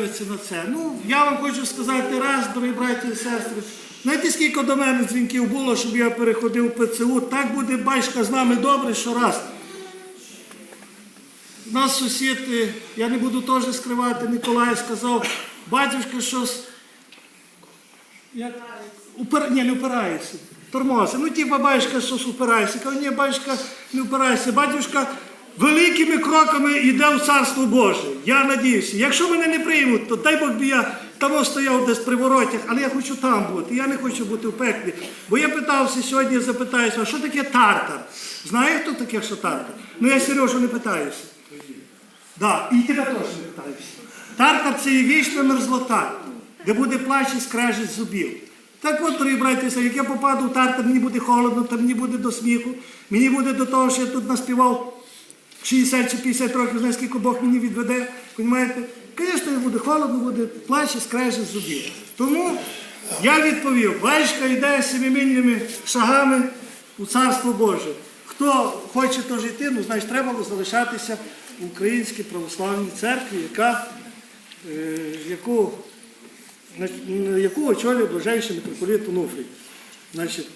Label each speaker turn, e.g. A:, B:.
A: на це. Ну, я вам хочу сказати раз, дорогі браті і сестри. Знаєте, скільки до мене дзвінків було, щоб я переходив в ПЦУ, так буде батька з нами добре, що раз. Нас сусід, е, я не буду теж скривати, Миколай сказав, батюшка щось. Ні, не упирається. Тормози. Ну, ті батюшка щось упирається. Кажу, ні, батюшка не упирається. Батюшка великими кроками йде в Царство Боже. Я надіюся. Якщо мене не приймуть, то дай Бог би я там стояв десь при воротях, але я хочу там бути. Я не хочу бути в пеклі. Бо я питався сьогодні, запитаюся, а що таке тартар? Знає хто таке, що тартар? Ну я Сережу не питаюся. Да, і тебе теж не питаюся. Тартар це є вічна мерзлота, де буде плач і скрежет зубів. Так от, дорогі і сестри, як я попаду в тартар, мені буде холодно, там мені буде до сміху, мені буде до того, що я тут наспівав 60 чи 50 років, знаю, скільки Бог мені відведе, розумієте? Звісно, буде холодно, буде плач і зубів. Тому я відповів, батька йде семимільними шагами у Царство Боже. Хто хоче теж йти, ну, значить, треба було залишатися в Українській православній церкві, яка, е, яку, яку очолює блаженший митрополит Онуфрій. Значить,